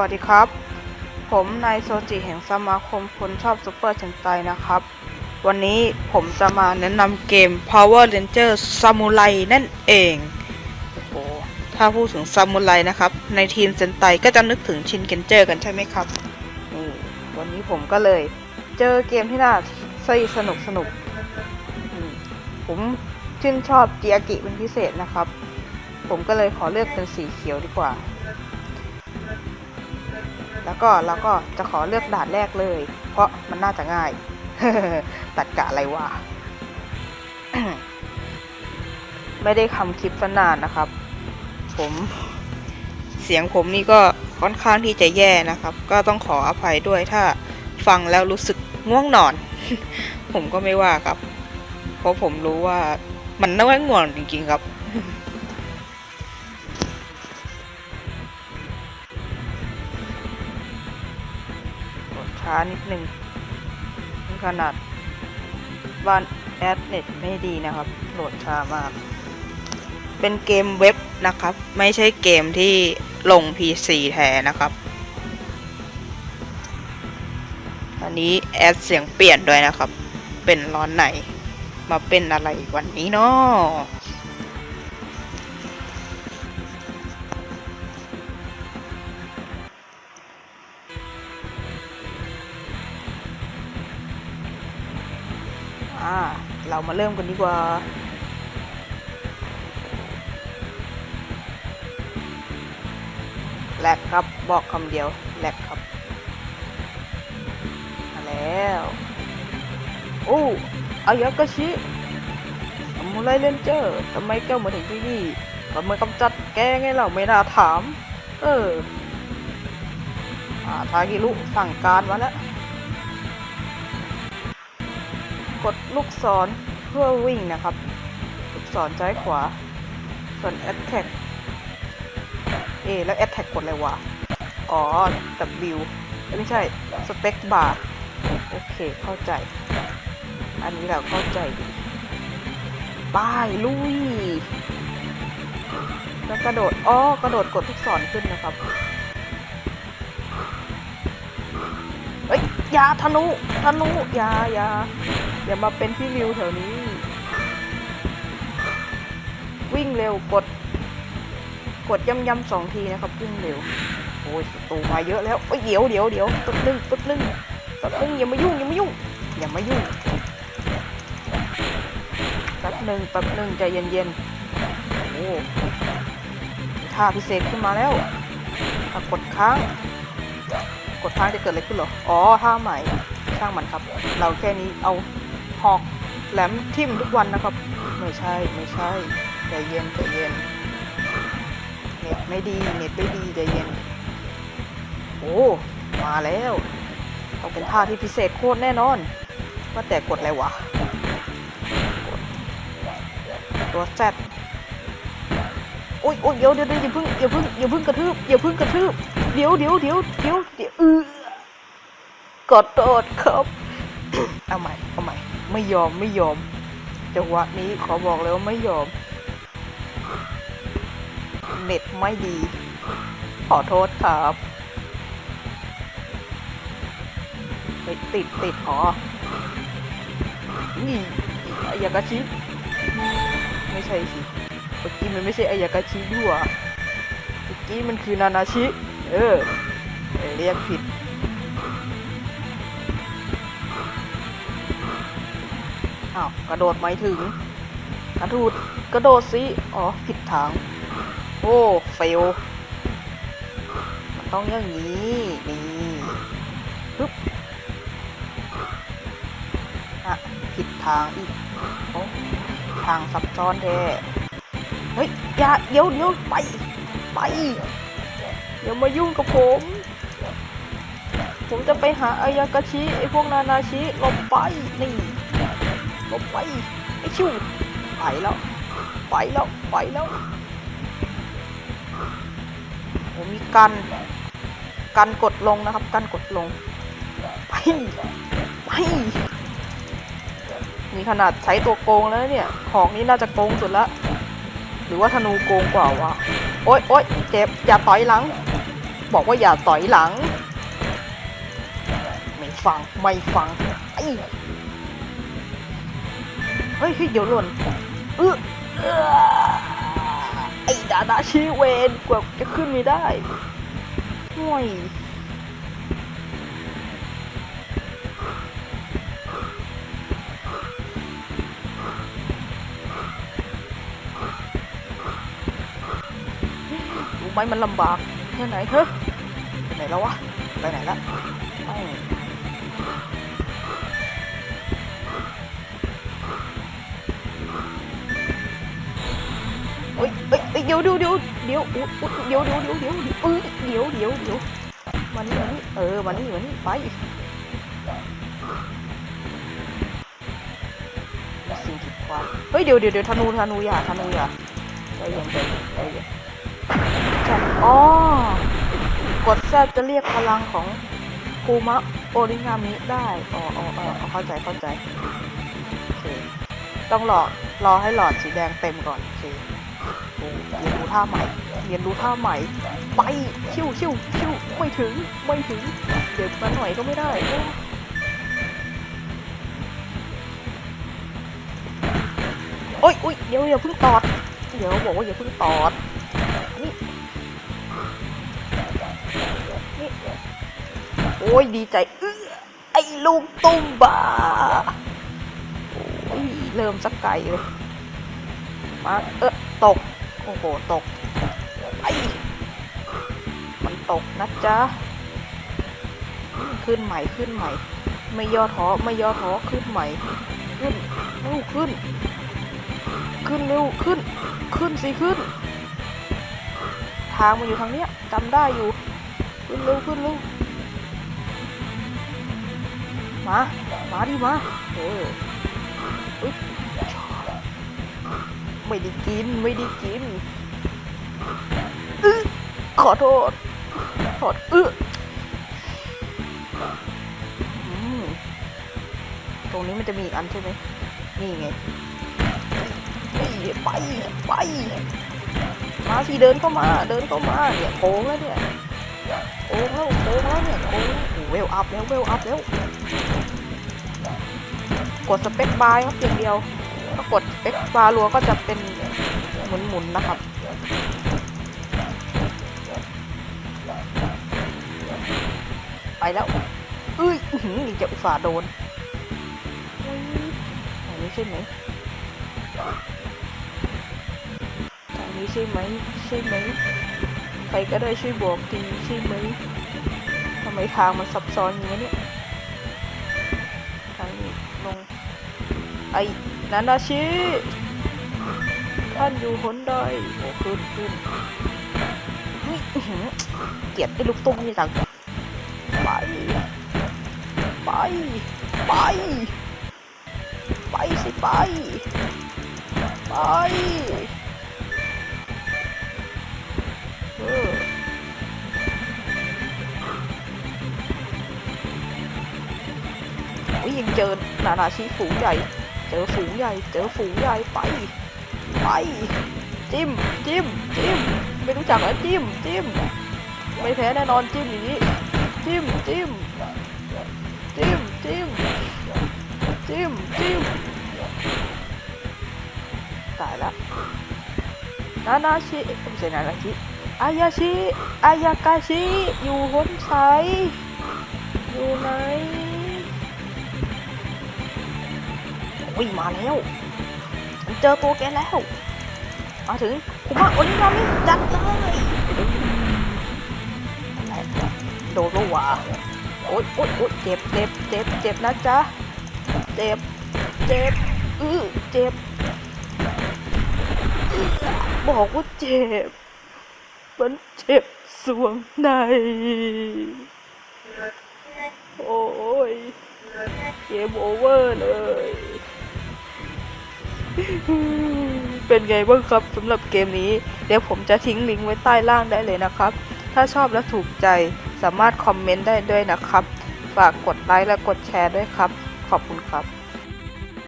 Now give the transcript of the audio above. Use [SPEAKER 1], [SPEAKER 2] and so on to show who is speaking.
[SPEAKER 1] วัสดีครับ ผมนายโซจิแห่งสมาคมคนชอบซูเปอร์เซนไตนะครับ วันนี้ผมจะมาแนะนำเกม Power Ranger Samurai นั่นเองโอ้โหถ้าพูดถึงซามูไรนะครับ ในทีมเซนไตก็จะนึกถึงชินเกนเจอร์กันใช่ไหมครับนี่วันนี้ผมก็เลย เจอเกมที่น่าสนุกสนุกผมชื่นชอบเจียกิเป็นพิเศษนะครับ ผมก็เลยขอเลือกเป็นสีเขียวดีกว่า แล้วก็เราก็จะขอเลือกด่านแรกเลย เพราะมันน่าจะง่าย ตัดกะอะไรวะไม่ได้ทำคลิปสนานนะครับ ผม เสียงผมนี่ก็ค่อนข้างที่จะแย่นะครับ ก็ต้องขออภัยด้วยถ้าฟังแล้วรู้สึกง่วงนอน ผมก็ไม่ว่าครับ เพราะผมรู้ว่ามันน่าง่วงจริงๆครับ ช้านิดนึงขนาดบ้านแอดเน็ตไม่ดีนะครับ โหลดช้ามาก เป็นเกมเว็บนะครับ ไม่ใช่เกมที่ลง PC แท้นะครับ อันนี้แอดเสียงเปลี่ยนด้วยนะครับ เป็นร้อนไหน มาเป็นอะไรวันนี้เนาะ อ่า เรามาเริ่มกันดีกว่า แลกครับบอกคำเดียว แลกครับ มาแล้ว โอ้อายากาชิทำอะไรเลนเจอร์ทำไมเจ้ามาถึงที่นี่ทำไมกำจัดแกไงเราไม่น่าถาม เอออาทากิรุสั่งการมาแล้ว กดลูกศรเพื่อวิ่งนะครับ ลูกศรซ้ายขวา ส่วน attack เอแล้ว attack กดอะไรวะ อ๋อ W ไม่ใช่ space bar โอเค เข้าใจ อันนี้เราเข้าใจดีบายลุยแล้วกระโดด อ๋อ กระโดดกดลูกศรขึ้นนะครับเฮ้ยยาธนูธนูยายา อย่ามาเป็นพี่ริวแถวนี้ วิ่งเร็วกด กดย่ำย่ำสองทีนะครับวิ่งเร็วโอ้ยตูมาเยอะแล้วเอ้ยเดี๋ยวเดี๋ยวเดี๋ยวตึกนึงตึกนึงตึกนึงอย่ามายุ่งอย่ามายุ่งอย่ามายุ่งแป๊บหนึ่งแป๊บหนึ่งใจเย็นๆโอ้ท่าพิเศษขึ้นมาแล้วกดค้าง กดค้างจะเกิดอะไรขึ้นหรอ อ๋อท่าใหม่ช่างมันครับ เราแค่นี้เอา หอกแหลมทิ่มทุกวันนะครับ ไม่ใช่ไม่ใช่ใจเย็นใจเย็นเน็ตไม่ดีเน็ตไม่ดีใจเย็น โอ้มาแล้วต้องเป็นท่าที่พิเศษโคตรแน่นอนว่าแต่กดอะไรวะกดตัวแซดโอ้ยโอ้ยเดี๋ยวเดี๋ยวเดี๋ยวอย่าเพิ่งอย่าเพิ่งอย่าเพิ่งกระทืบอย่าเพิ่งกระทืบเดี๋ยวเดี๋ยวเดี๋ยวเดี๋ยวเดี๋ยวเออกดโดดครับ เอาใหม่เอาใหม่ ไม่ยอมไม่ยอมจังหวะนี้ขอบอกเลยว่าไม่ยอม เน็ตไม่ดี ขอโทษครับเฮ้ยติดติดอ๋อนี่อายากาชิ ไม่ใช่สิเมื่อกี้มันไม่ใช่อายากาชิด้วยเมื่อกี้มันคือนานาชิ เออ เรียกผิด อ้าวกระโดดไม่ถึงกระทูดกระโดดสิอ๋อผิดทาง โอ้เฟลมันต้องอย่างนี้นี่ปึ๊บอะผิดทางอีกโอ้ทางซับซ้อนแท้เฮ้ยอย่าเดี๋ยวเดี๋ยวไปไปอย่ามายุ่งกับผม ผมจะไปหาอายากาชิไอพวกนานาชิลบไปนี่ ลบไปไอชิวไปแล้วไปแล้วไปแล้วผมมีกันกันกดลงนะครับกันกดลงไปไปนี่ขนาดใช้ตัวโกงแล้วเนี่ย ของนี้น่าจะโกงสุดละหรือว่าธนูโกงกว่าวะโอ๊ยโอ๊ยเจ็บอย่าต่อยหลัง บอกว่าอย่าต่อยหลัง ไม่ฟังไม่ฟังไอ้ ฮ้ยเฮ้ยเดี๋ยวหล่นเออไอ้ดาดาชีเวนกว่าจะขึ้นไม่ได้ห่วยรู้ไหมมันลำบากแค่ไหนเฮ้ยไปไหนแล้ววะ ไปไหนละ ดี๋ยวเดี๋ยวเดี๋ยวเดี๋ยวเดี๋ยวเดี๋ยวเดี๋ยวเดี๋ยวเอ้ยเดี๋ยวเดี๋ยวเดี๋ยวมานี่มานี่เออมานี่มานี่ไปสิ่งผิดพลาดเฮ้ยเดี๋ยวเดี๋ยวเดี๋ยวธนูธนูอย่าธนูอย่าใจเย็นใจเย็นใจเย็นอ๋อกดแซบจะเรียกพลังของคูมะโอริงามิได้อ๋ออ๋ออ๋อเข้าใจเข้าใจโอเคต้องรอรอให้หลอดสีแดงเต็มก่อนโอเค เรียนรู้ท่าใหม่ เรียนรู้ท่าใหม่ ไป ชิวชิวชิวไม่ถึง ไม่ถึง เดี๋ยวมาหน่อยก็ไม่ได้โอ้ยโอ้ยเดี๋ยวอย่าเพิ่งตอด เดี๋ยวบอกว่าอย่าเพิ่งตอด นี่ นี่ โอ้ยดีใจเอ้อไอ้ลูกตุ้มบ้า โอ้ยเริ่มสักไกลเลย มา เออตก โอ้โห ตก ไอมันตกนะจ๊ะ ขึ้นใหม่ ขึ้นใหม่ ไม่ย่อท้อ ไม่ย่อท้อ ขึ้นใหม่ ขึ้นเร็วขึ้น ขึ้นเร็ว ขึ้น ขึ้นสิ ขึ้น ทางมันอยู่ทางเนี้ยจำได้อยู่ ขึ้นเร็ว ขึ้นเร็ว มา มาดิมา เออ ไม่ได้กินไม่ได้กินอือขอโทษขอเออตรงนี้มันจะมีอีกอันใช่ไหมนี่ไงไปไปมาสิเดินเข้ามาเดินเข้ามาเนี่ยโค้งแล้วเนี่ยโค้งแล้วโค้งแล้วเนี่ยโค้งโอ้เวลอัพแล้วเวลอัพแล้วกดสเปคบาร์ครับอย่างเดียว ถ้ากดสเปคบาร์รัวก็จะเป็นหมุนๆนะครับ ไปแล้วเอ้ยหือนี่จะอุตส่าห์โดนอันนี้ใช่ไหมทางนี้ใช่ไหมใช่ไหมใครก็ได้ช่วยบอกทีใช่ไหมทำไมทางมันซับซ้อนอย่างนี้เนี่ยทางนี้ลงไอ นันาชิท่านอยู่หนใดโอ้ขึ้นขึ้นเฮ้ยเกลียดไอ้ลูกตุ้มนี่จังไป ไป ไป ไปสิไป ไปเออโอ้ยยังเจอนานาชีฝูงใหญ่ เจอฝูงใหญ่ เจอฝูงใหญ่ไป ไป จิ้ม จิ้ม จิ้ม ไม่รู้จักแล้วจิ้ม จิ้ม ไม่แพ้แน่นอนจิ้มอย่างนี้ จิ้ม จิ้ม จิ้ม จิ้ม จิ้ม จิ้ม ตายละนานาชิไม่ใช่นานาชิอายาชิอายากาชิ อยู่หนไสอยู่ไหน วิ่งมาแล้วฉันเจอตัวแกแล้ว มาถึงคุมะโอนิกามิจัดเลยโดโรวโอ๊ยโอ๊ยโอ๊ยเจ็บเจ็บเจ็บเจ็บนะจ๊ะ เจ็บ เจ็บ อื้อ เจ็บ บอกว่าเจ็บ มันเจ็บสวงใน โอ้ย เกมโอเวอร์เลย เป็นไงบ้างครับสำหรับเกมนี้ เดี๋ยวผมจะทิ้งลิงก์ไว้ใต้ล่างได้เลยนะครับ ถ้าชอบและถูกใจสามารถคอมเมนต์ได้ด้วยนะครับ ฝากกดไลค์และกดแชร์ด้วยครับ ขอบคุณครับ